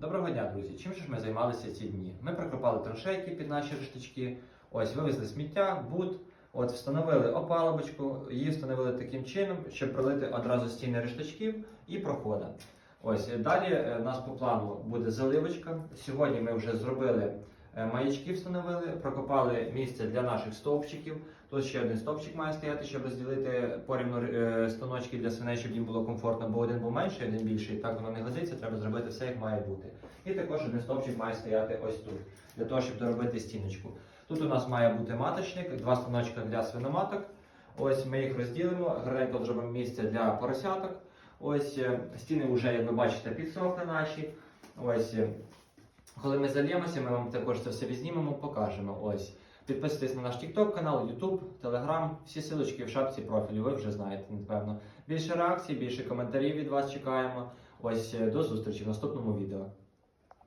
Доброго дня, друзі! Чим ж ми займалися ці дні? Ми прокопали траншейки під наші рештички, ось вивезли сміття, бут, от встановили опалубочку, її встановили таким чином, щоб пролити одразу стіни рештачків і проходи. Ось далі е, у нас по плану буде заливочка. Сьогодні ми вже зробили е, маячки, встановили, прокопали місце для наших стовпчиків. Тут ще один стовпчик має стояти, щоб розділити порівну е, станочки для свиней, щоб їм було комфортно, бо один був менший, один більший. Так воно не годиться, треба зробити все, як має бути. І також один стовпчик має стояти ось тут, для того, щоб доробити стіночку. Тут у нас має бути маточник, два станочка для свиноматок. Ось ми їх розділимо, гарненько зробимо місце для поросяток. Ось е, стіни вже, як ви бачите, підсохли наші. Ось е, коли ми зальємося, ми вам також це все відзнімемо, покажемо. Ось. Підписуйтесь на наш TikTok канал, YouTube, Telegram. Всі силочки в шапці профілю, ви вже знаєте, напевно. Більше реакцій, більше коментарів від вас чекаємо. Ось до зустрічі в наступному відео.